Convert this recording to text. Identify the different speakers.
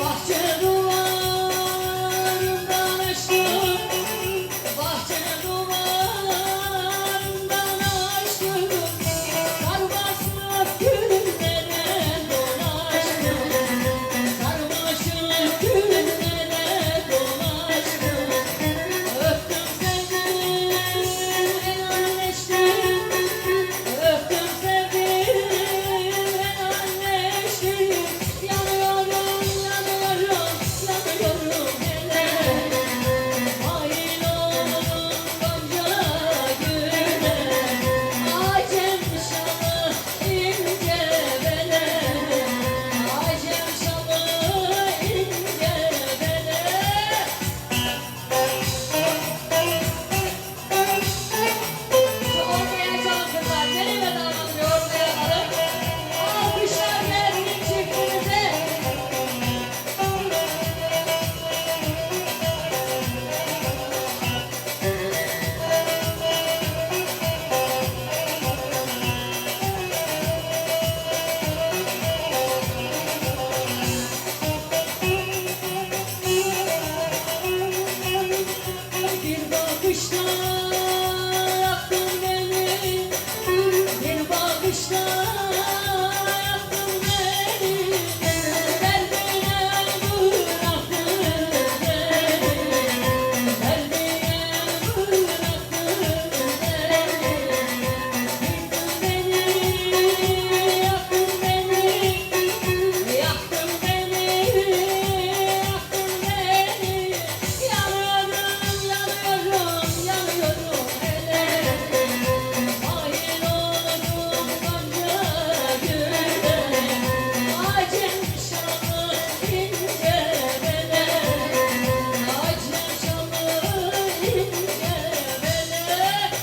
Speaker 1: Boston. bakışlar